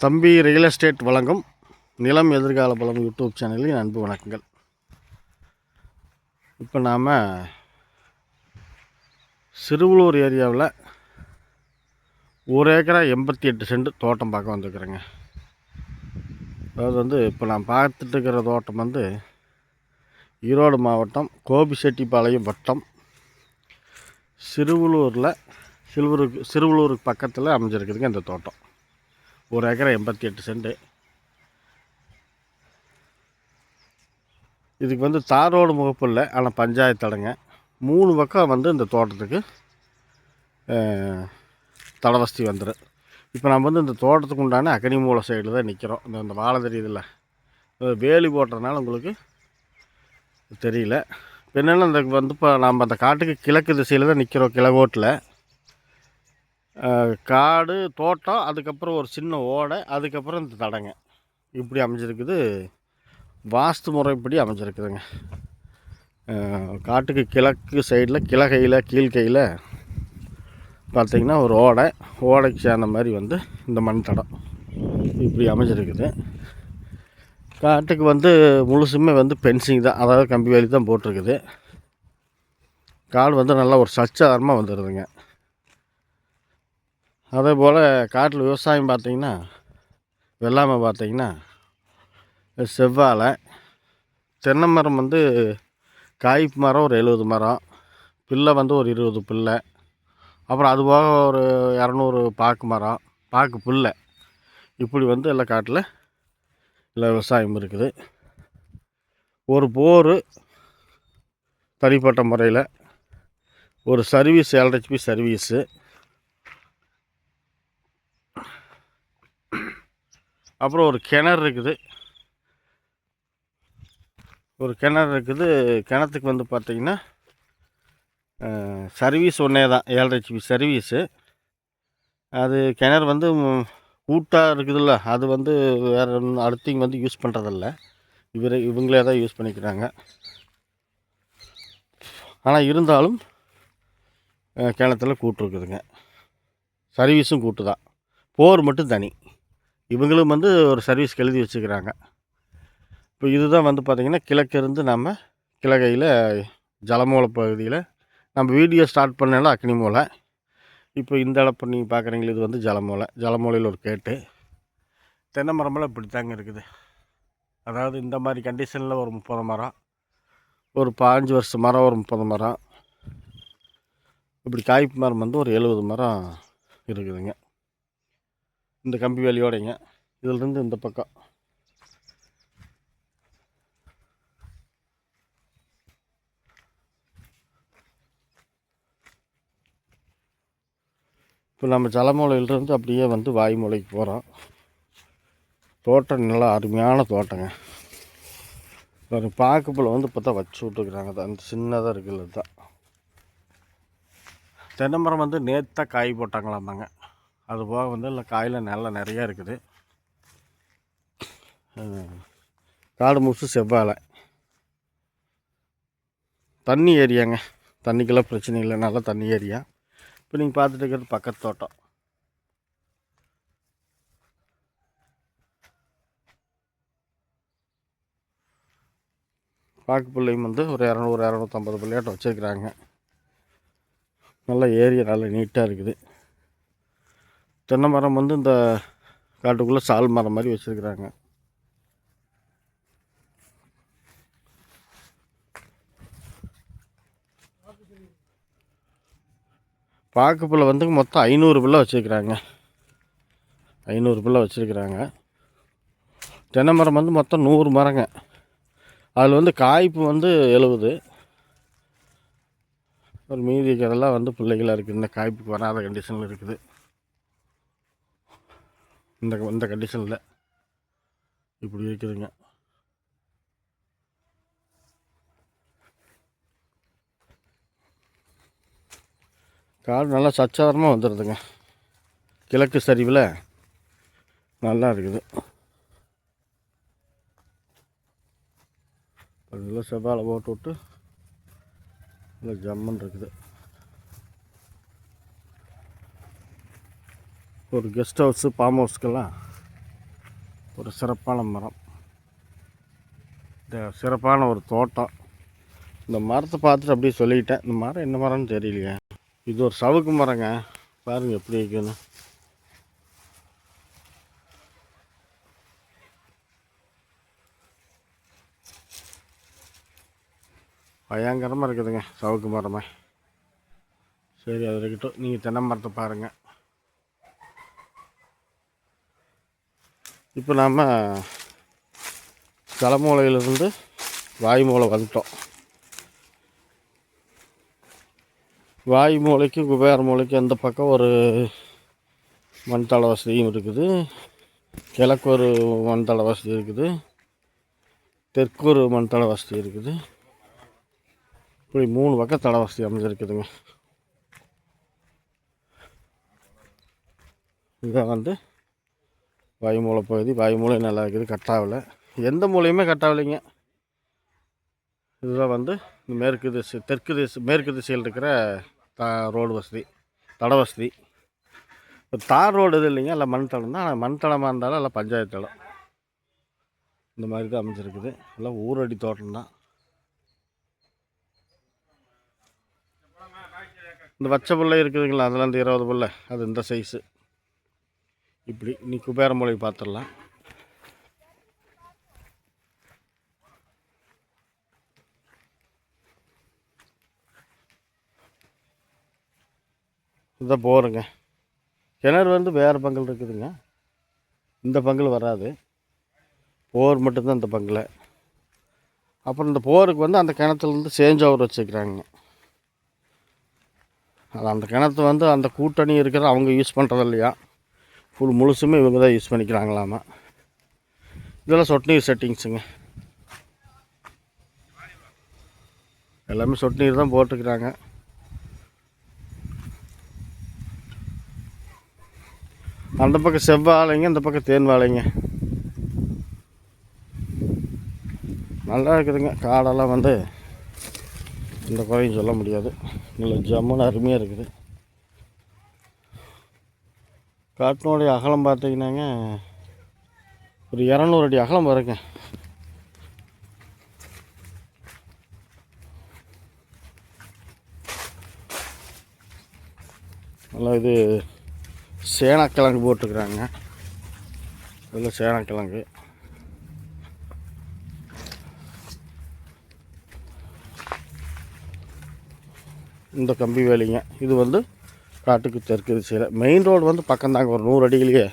தம்பி real estate வழங்கும் நிலம் எதிர்கால பலம் யூடியூப் சேனலில் அன்பு வணக்கங்கள். இப்போ நாம் சிறுவலூர் ஏரியாவில் ஒரு ஏக்கரா எண்பத்தி எட்டு சென்ட் தோட்டம் பார்க்க வந்துருக்குறேங்க. அதாவது வந்து இப்போ நான் பார்த்துட்டு இருக்கிற தோட்டம் வந்து ஈரோடு மாவட்டம் கோபிச்செட்டிப்பாளையம் வட்டம் சிறுவலூரில் சிறுவலூருக்கு சிறுவலூருக்கு பக்கத்தில் அமைஞ்சிருக்குதுங்க இந்த தோட்டம். ஒரு ஏக்கரை எண்பத்தி எட்டு சென்ட் இதுக்கு வந்து தார் ரோடு முகப்பு இல்லை ஆனால் பஞ்சாயத்து தடங்க. மூணு பக்கம் வந்து இந்த தோட்டத்துக்கு அஹ், வசதி வந்துடும் இப்போ நம்ம வந்து இந்த தோட்டத்துக்கு உண்டான அக்கனிமூல சைடில் தான் நிற்கிறோம் இந்த இந்த வாழை தெரியுதுல்ல வேலி போட்டுறதுனால உங்களுக்கு தெரியல. இப்போ என்னென்னா இந்த வந்து இப்போ நம்ம அந்த காட்டுக்கு கிழக்கு திசையில் தான் நிற்கிறோம் கிழக்கோட்டில். காடு தோட்டம் அதுக்கப்புறம் ஒரு சின்ன ஓடை அதுக்கப்புறம் இந்த தடங்க. இப்படி அமைஞ்சிருக்குது. வாஸ்து முறைப்படி அமைஞ்சிருக்குதுங்க. காட்டுக்கு கிழக்கு சைடில் கிழக்கையில் கீழ்கையில் பார்த்திங்கன்னா ஒரு ஓடை. ஓடைக்கு சேர்ந்த மாதிரி வந்து இந்த மண் தடம் இப்படி அமைஞ்சிருக்குது. காட்டுக்கு வந்து முழுசுமே வந்து பென்சிங் தான். அதாவது கம்பி வேலி தான் போட்டிருக்குது. காடு வந்து நல்லா ஒரு சச்சாரமாக வந்துடுதுங்க அதே போல் காட்டில் விவசாயம் பார்த்திங்கன்னா வெள்ளாமை பார்த்தீங்கன்னா செவ்வாழை தென்னை மரம் வந்து காய்ப்பு மரம் ஒரு எழுபது மரம் பிள்ளை வந்து ஒரு இருபது பிள்ளை அப்புறம் அது போக ஒரு இரநூறு பாக்கு மரம் பாக்கு புல்லை. இப்படி வந்து எல்லா காட்டில் எல்லா விவசாயம் இருக்குது. ஒரு போர் தனிப்பட்ட முறையில் ஒரு சர்வீஸ் எல்ஹெச்பி சர்வீஸு. அப்புறம் ஒரு கிணறு இருக்குது. ஒரு கிணறு இருக்குது. கிணத்துக்கு வந்து பார்த்திங்கன்னா சர்வீஸ் ஒன்றே தான். ஏழரை ஜிபி சர்வீஸு அது கிணறு வந்து கூட்டாக இருக்குதுல்ல. அது வந்து வேறு அடுத்தவங்க வந்து யூஸ் பண்ணுறதில்ல இவர் இவங்களே தான் யூஸ் பண்ணிக்கிறாங்க. ஆனால் இருந்தாலும் கிணத்துல கூட்டு இருக்குதுங்க. சர்வீஸும் கூட்டு தான். போர் மட்டும் தனி. இவங்களும் வந்து ஒரு சர்வீஸ்க்கு எழுதி வச்சுக்கிறாங்க. இப்போ இதுதான் வந்து பார்த்திங்கன்னா கிழக்கிருந்து நம்ம கிழக்கையில் ஜலமூல பகுதியில் நம்ம வீடியோ ஸ்டார்ட் பண்ணல அக்னி மூலை இப்போ இந்த அளப்பு நீங்கள் பார்க்குறீங்களா இது வந்து ஜலமூலை. ஜலமூலையில் ஒரு கேட்டு. தென்னை மரமெல்லாம் இப்படி தாங்க இருக்குது. அதாவது இந்த மாதிரி கண்டிஷனில் ஒரு முப்பது மரம். ஒரு பாஞ்சு வருஷம் மரம் ஒரு முப்பது மரம். இப்படி காய்ப்பு மரம் வந்து ஒரு எழுபது மரம் இருக்குதுங்க. இந்த கம்பி வேலையோடைங்க. இதிலிருந்து இந்த பக்கம். இப்போ நம்ம ஜலமூலையிலிருந்து அப்படியே வந்து வாய்மூலைக்கு போகிறோம் தோட்டம் நல்லா அருமையான தோட்டங்க. ஒரு பாக்குப்பில் வந்து இப்போ தான் வச்சு விட்டுருக்குறாங்க. அந்த சின்னதாக இருக்குல்ல தான். தென்னை மரம் வந்து நேத்தாக காய் போட்டாங்களாமாங்க அது போக வந்து இல்லை காயில் நல்லா நிறையா இருக்குது. காடு முழுசு செவ்வாழை. தண்ணி ஏரியாங்க. தண்ணிக்கெல்லாம் பிரச்சனை இல்லை. நல்லா தண்ணி ஏரியா. இப்போ நீங்கள் பார்த்துட்டு இருக்கிறது பக்கத்து தோட்டம். பாக்கு பிள்ளையும் வந்து ஒரு இரநூறு இரநூத்தம்பது பிள்ளையாட்டம் வச்சுருக்குறாங்க. நல்ல ஏரியா நல்லா நீட்டாக இருக்குது. தென்னை மரம் வந்து இந்த காட்டுக்குள்ளே சால் மரம் மாதிரி வச்சுருக்குறாங்க. பாக்கு பிள்ளை வந்து மொத்தம் ஐநூறு பிள்ளை வச்சுருக்குறாங்க. ஐநூறு பிள்ளை வச்சுருக்குறாங்க. தென்னை மரம் வந்து மொத்தம் நூறு மரங்க. அதில் வந்து காய்ப்பு வந்து எழுபது ஒரு மீதி இருக்கிறதெல்லாம் வந்து பிள்ளைகளாக இருக்குது. இந்த காய்ப்புக்கு வராத கண்டிஷனில் இருக்குது. இந்த இந்த கண்டிஷனில். இப்படி இருக்குதுங்க காடு நல்லா சச்சாரமாக வந்துடுதுங்க கிழக்கு சரிவில் நல்லா இருக்குது. நல்லா செவ்வாழை போட்டு விட்டு நல்லா ஜம்மன் இருக்குது. ஒரு கெஸ்ட் ஹவுஸு ஃபார்ம் ஹவுஸ்க்கெல்லாம் ஒரு சிறப்பான மரம். இந்த சிறப்பான ஒரு தோட்டம். இந்த மரத்தை பார்த்துட்டு அப்படியே சொல்லிக்கிட்டேன். இந்த மரம் என்ன மரம்னு தெரியலையே. இது ஒரு சவுக்கு மரங்க. பாருங்கள் எப்படி இருக்குன்னு. பயங்கரமாக இருக்குதுங்க சவுக்கு மரமே. சரி அது இருக்கட்டும். நீங்கள் தென்னை மரத்தை பாருங்கள் இப்போ நாம் தலைமூலையிலிருந்து வாய்மூலை வந்துட்டோம். வாய் மூலைக்கும் குபேர மூளைக்கும் அந்த பக்கம் ஒரு மண்தள வசதியும் இருக்குது. கிழக்கு ஒரு மண்தள வசதி இருக்குது. தெற்கு ஒரு மண்தள வசதி இருக்குது. இப்படி மூணு பக்கம் தள வசதி அமைஞ்சிருக்குதுங்க. இதை வந்து வாயுமூலை பகுதி வாயுமூலை நல்லா இருக்குது கட்டாவில் எந்த மூலையுமே கட்டாவில்லைங்க இதுதான் வந்து இந்த மேற்கு திசை தெற்கு திசை மேற்கு திசையில் இருக்கிற த ரோடு வசதி தட வசதி. இப்போ தார் ரோடு இது இல்லைங்க இல்லை மண் தளம் தான். ஆனால் மண் தளமாக இருந்தாலும் எல்லாம் பஞ்சாயத்து தளம். இந்த மாதிரி தான் அமைஞ்சிருக்குது. எல்லாம் ஊரடி தோட்டம் தான். இந்த பச்சை புல்லை இருக்குதுங்களா? அதெல்லாம் இந்த இருபது புல்லை. அது இந்த சைஸு இப்படி நீ குபேர மூலை பார்த்துடலாம். இதை போருங்க. கிணறு வந்து வேறு பங்கல் இருக்குதுங்க. இந்த பங்கல் வராது. போர் மட்டும்தான் இந்த பங்கில். அப்புறம் இந்த போருக்கு வந்து அந்த கிணத்துலேருந்து சேஞ்ச் ஓவர் வச்சுக்கிறாங்க. அது அந்த கிணத்து வந்து அந்த கூட்டணி இருக்கிற அவங்க யூஸ் பண்ணுறது இல்லையா ஃபுல் முழுசுமே இவங்க தான் யூஸ் பண்ணிக்கிறாங்களாமா. இதெல்லாம் சொட்டு நீர் செட்டிங்ஸுங்க எல்லாமே சொட்டு நீர் தான் போட்டுக்கிறாங்க. அந்த பக்கம் செவ்வாழைங்க இந்த பக்கம் தேன் வாழைங்க. நல்லா இருக்குதுங்க. காடெல்லாம் வந்து இந்த குறையும் சொல்ல முடியாது. நல்ல ஜம்முன்னு அருமையாக இருக்குது. காட்டினுடைய அகலம் பார்த்தீங்கன்னாங்க ஒரு இரநூறு அடி அகலம் வருங்க. நல்லா இது சேனக்கிழங்கு போட்டுக்கிறாங்க. இதில் சேனக்கிழங்கு. இந்த கம்பி வேலிங்க. இது வந்து காட்டுக்கு தெற்கு திசையில். மெயின் ரோடு வந்து பக்கம்தாங்க ஒரு நூறு அடியிலேயே.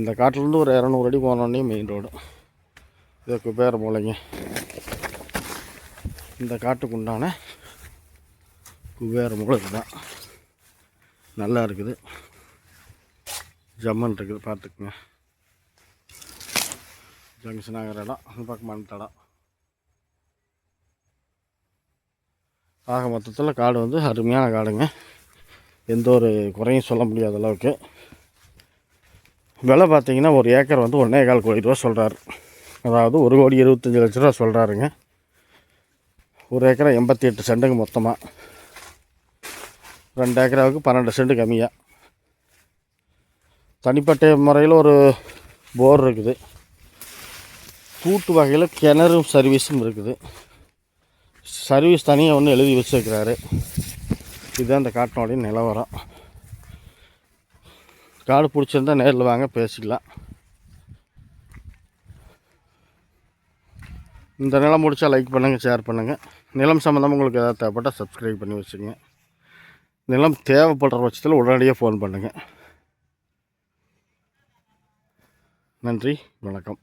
இந்த காட்டிலேருந்து ஒரு இரநூறு அடி போனோடனே மெயின் ரோடு இதுக்கு குபேர மூலைங்க. இந்த காட்டுக்கு உண்டான குபேர மூளை இதுதான். நல்லா இருக்குது. ஜம்மன் இருக்குது பார்த்துக்குங்க. ஜங்ஷன் ஆகிற இடம் அந்த பக்கம் மண் தடம் ஆக மொத்தத்தில் காடு வந்து அருமையான காடுங்க. எந்த ஒரு குறையும் சொல்ல முடியாத அளவுக்கு. விலை பார்த்திங்கன்னா ஒரு ஏக்கர் வந்து ஒன்றே கால் கோடி ரூபா சொல்கிறாரு அதாவது ஒரு கோடி இருபத்தஞ்சி லட்ச ரூபா சொல்கிறாருங்க ஒரு ஏக்கரை எண்பத்தி எட்டு சென்ட்டுங்க மொத்தமாக ரெண்டு ஏக்கராவுக்கு பன்னெண்டு சென்ட் கம்மியாக தனிப்பட்ட முறையில் ஒரு போர் இருக்குது. கூட்டு வகையில் கிணறும் சர்வீஸும் இருக்குது. சர்வீஸ் தனியாக ஒன்று எழுதி வச்சுருக்கிறாரு. இதுதான் இந்த காட்டினுடைய நிலவரம். காடு பிடிச்சிருந்தா நேரில் வாங்க பேசிக்கலாம். இந்த நிலம் முடித்தா லைக் பண்ணுங்கள் ஷேர் பண்ணுங்கள் நிலம் சம்மந்தமாக உங்களுக்கு எதாவது தேவைப்பட்டால் சப்ஸ்கிரைப் பண்ணி வச்சுங்க நிலம் தேவைப்படுற பட்சத்தில் உடனடியாக ஃபோன் பண்ணுங்கள் நன்றி வணக்கம்.